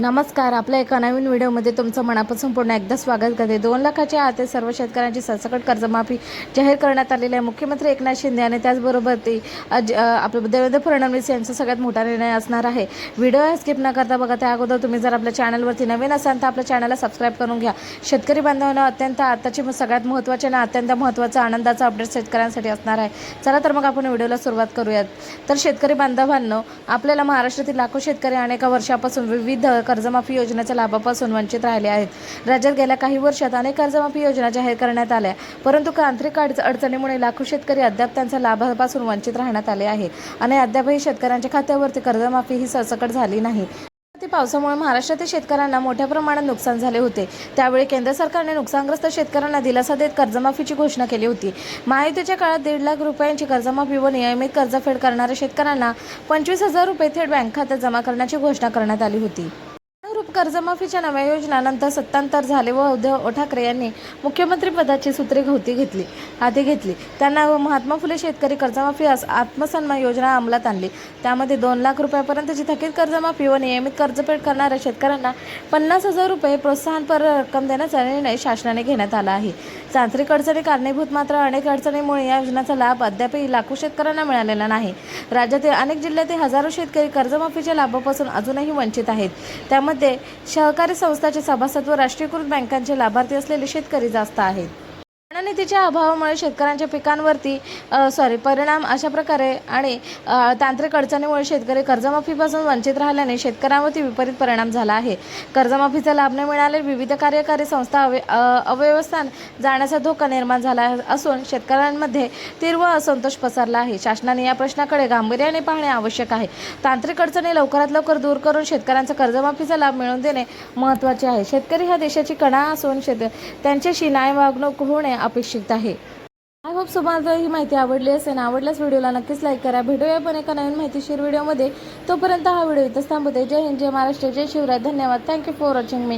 नमस्कार आपल्या एका नवीन व्हिडिओमध्ये तुमचं मनापासून पुन्हा एकदा स्वागत करते. दोन लाखाच्या आत सर्व शेतकऱ्यांची सरसकट कर्जमाफी जाहीर करण्यात आलेली आहे. मुख्यमंत्री एकनाथ शिंदे आणि त्याचबरोबर ते आपलं देवेंद्र फडणवीस यांचा सगळ्यात मोठा निर्णय असणार आहे. व्हिडिओ स्किप न करता बघा त्या अगोदर तुम्ही जर आपल्या चॅनलवरती नवीन असाल तर आपल्या चॅनलला सबस्क्राईब करून घ्या. शेतकरी बांधवांना अत्यंत आत्ताची सगळ्यात महत्त्वाचे आणि अत्यंत महत्त्वाचा आनंदाचा अपडेट शेतकऱ्यांसाठी असणार आहे. चला तर मग आपण व्हिडिओला सुरुवात करूयात. तर शेतकरी बांधवांनो आपल्याला महाराष्ट्रातील लाखो शेतकरी अनेका वर्षापासून विविध कर्जमाफी योजनेच्या लाभापासून वंचित राहिले आहेत. राज्यात गेल्या काही वर्षात अनेक कर्जमाफी योजना जाहीर करण्यात आल्या परंतु तांत्रिक अडचणीमुळे लाखो शेतकरी अद्याप त्यांच्या लाभापासून वंचित राहण्यात आले आहे आणि अद्यापही शेतकऱ्यांच्या खात्यावरती कर्जमाफी ही सरसकट झाली नाही. ते पावसामुळे महाराष्ट्रातील शेतकऱ्यांना मोठ्या प्रमाणात नुकसान झाले होते. त्यावेळी केंद्र सरकारने नुकसानग्रस्त शेतकऱ्यांना दिलासा देत कर्जमाफीची घोषणा केली होती. महायुतीच्या काळात दीड लाख रुपयांची कर्जमाफी व नियमित कर्जफेड करणाऱ्या शेतकऱ्यांना पंचवीस हजार रुपये थेट बँक खात्यात जमा करण्याची घोषणा करण्यात आली होती. कर्जमाफीच्या नव्या योजनानंतर सत्तांतर झाले व उद्धव ठाकरे यांनी मुख्यमंत्री पदाची सूत्रे होती घेतली हाती घेतली. त्यांना महात्मा फुले शेतकरी कर्जमाफी अस आत्मसन्मान योजना अंमलात आणली. त्यामध्ये दोन लाख रुपयापर्यंतची थकीत कर्जमाफी व नियमित कर्जफेड करणाऱ्या शेतकऱ्यांना पन्नास हजार रुपये प्रोत्साहनपर रक्कम देण्याचा निर्णय शासनाने घेण्यात आला आहे. तांत्रिक अडचणी कारणीभूत मात्र अनेक अडचणीमुळे या योजनेचा लाभ अद्यापही लाखो शेतकऱ्यांना मिळालेला नाही. राज्यातील अनेक जिल्ह्यातील हजारो शेतकरी कर्जमाफीच्या लाभापासून अजूनही वंचित आहेत. त्यामध्ये सहकारी संस्थांचे सभासद व राष्ट्रीयकृत बँकांचे लाभार्थी असलेले शेतकरी जास्त आहेत. आणि तिच्या अभावामुळे शेतकऱ्यांच्या पिकांवरती सॉरी परिणाम अशा प्रकारे आणि तांत्रिक अडचणीमुळे शेतकरी कर्जमाफीपासून वंचित राहिल्याने शेतकऱ्यांवरती विपरीत परिणाम झाला आहे. कर्जमाफीचा लाभ न मिळाले विविध कार्यकारी संस्था अवे अव्यवस्थान जाण्याचा धोका निर्माण झाला आहे- असून शेतकऱ्यांमध्ये तीव्र असंतोष पसरला आहे. शासनाने या प्रश्नाकडे गांभीर्याने पाहणे आवश्यक आहे. तांत्रिक अडचणी लवकरात लवकर दूर करून शेतकऱ्यांचा कर्जमाफीचा लाभ मिळवून देणे महत्त्वाचे आहे. शेतकरी हा देशाची कणा असून शेत त्यांच्याशी न्याय वागणूक होणे अपेक्षित आहे. आय होप तुम्हाला ही माहिती आवडली असेल आवडल्यास व्हिडिओला नक्कीच लाईक करा. भेटूया पण एका नवीन माहितीशीर व्हिडिओमध्ये. तोपर्यंत हा व्हिडिओ इथंच थांबवते. जय हिंद जय महाराष्ट्र जय शिवराय. धन्यवाद. Thank you for watching me